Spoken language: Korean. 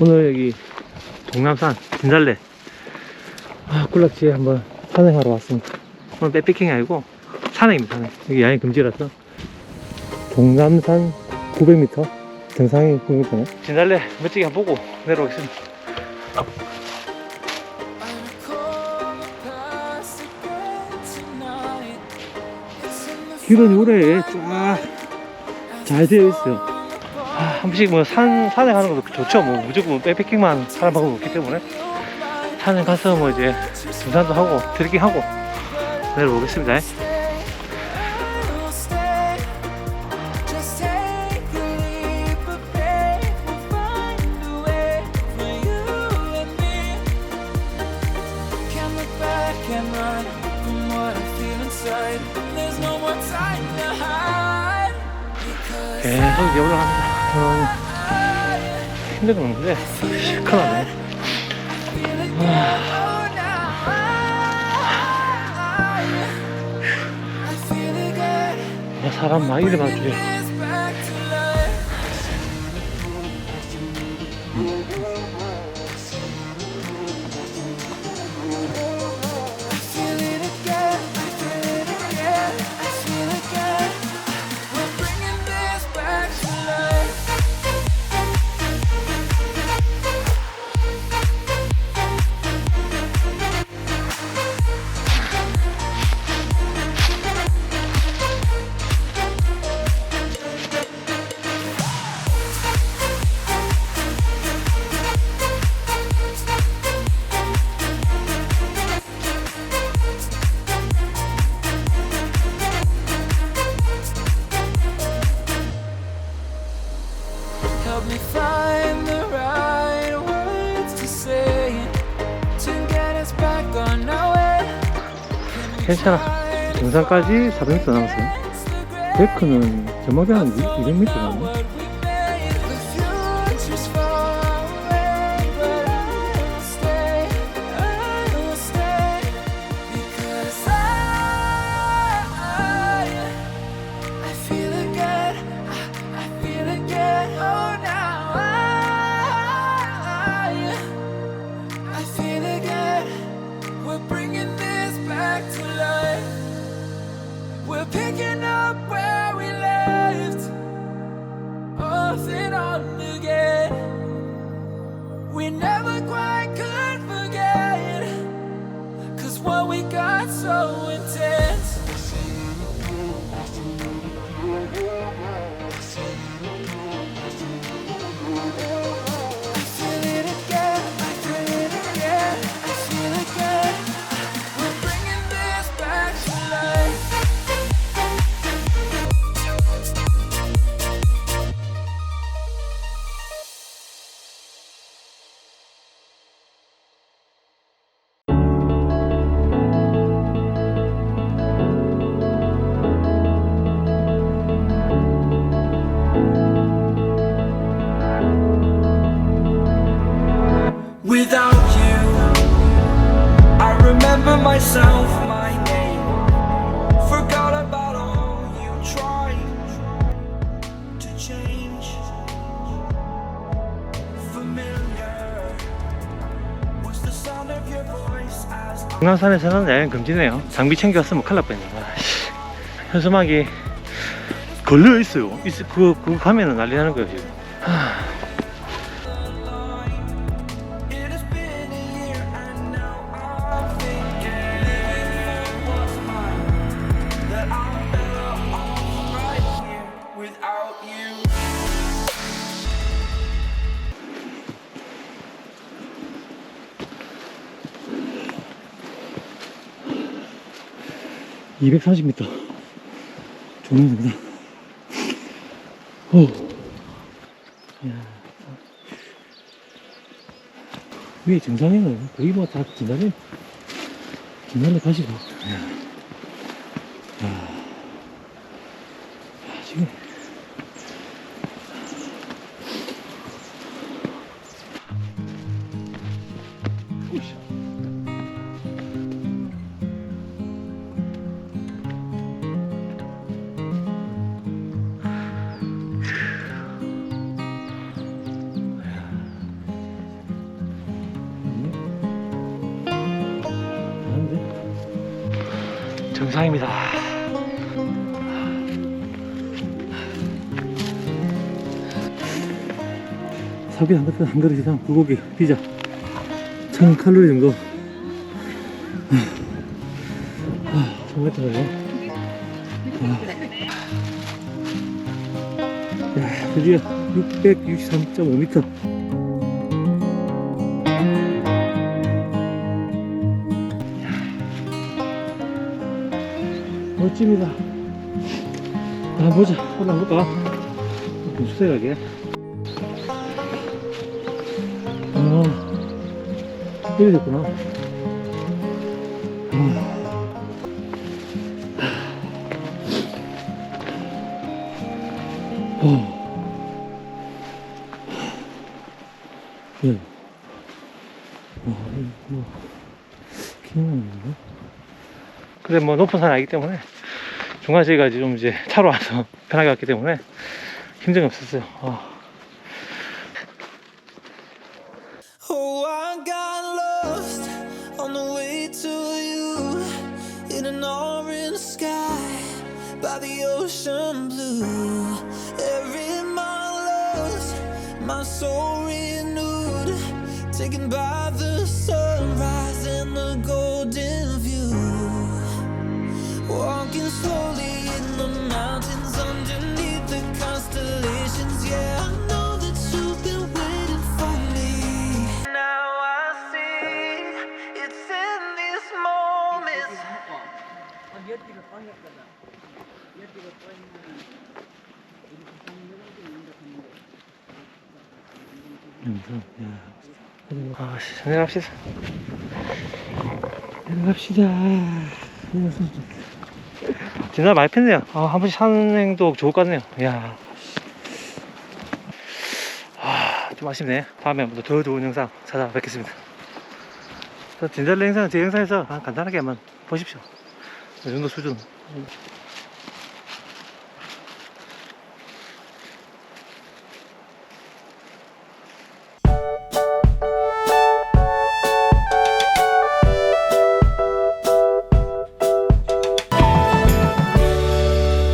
오늘 여기 동남산 진달래 아, 꿀락지에 한번 산행하러 왔습니다. 오늘 백패킹이 아니고 산행입니다. 산행. 여기 야행 금지라서 동남산 900m 정상이 900m네. 진달래 멋지게 한번 보고 내려오겠습니다. 길은 올해 쫙 잘 되어 있어요. 아, 한 번씩 뭐 산, 산에 가는 것도 좋죠. 뭐 무조건 뭐 백패킹만 방법은 없기 때문에 산에 가서 뭐 이제 등산도 하고 트레킹 하고 내려오겠습니다. 계속 올라갑니다. 음, oh. I feel it good. 아, 사람 많이 일어나주요. It's 괜찮아. 등산까지 400m 남았어요. 데크는 저마다 한 200m 가네. What never quite could forget. Cause what we got so intense. Remember myself, my name. Forgot about all you tried to change. Familiar was the sound of your voice as 동남산에서는 야영 금지네요. 장비 챙겨왔으면 큰일 날 뻔했네. 아이씨. 현수막이 걸려 있어요. 있, 그거, 그거 가면은 난리 나는 거예요, 지금. 230m. 종료입니다. 오. 야. 위에 정상에는 거의 뭐 다 지나래, 지나래 가시고. 야. 야. 야, 지금. 정상입니다. 사비 한 그릇 한 그릇 이상 불고기 피자 천 칼로리 정도. 아, 정말 좋아요. 야, 드디어 663.5m. 멋집니다. 아, 보자. 올라볼까? 좀 수색하게. 어, 이리 됐구나. 어. 어. 그래, 뭐, 높은 산 아니기 때문에, 중간 저희가 좀 이제 차로 와서 편하게 왔기 때문에 힘듦이 없었어요. 아. Oh, my soul renewed, taken by the 아, 씨, 내려갑시다. 내려갑시다. 진짜 많이 폈네요. 아, 한 번씩 산행도 좋을 것 같네요. 야. 아, 좀 아쉽네. 다음에 한 번 더 좋은 영상 찾아뵙겠습니다. 저 진달래 영상은 제 영상에서 간단하게 한번 보십시오. 이 정도 수준.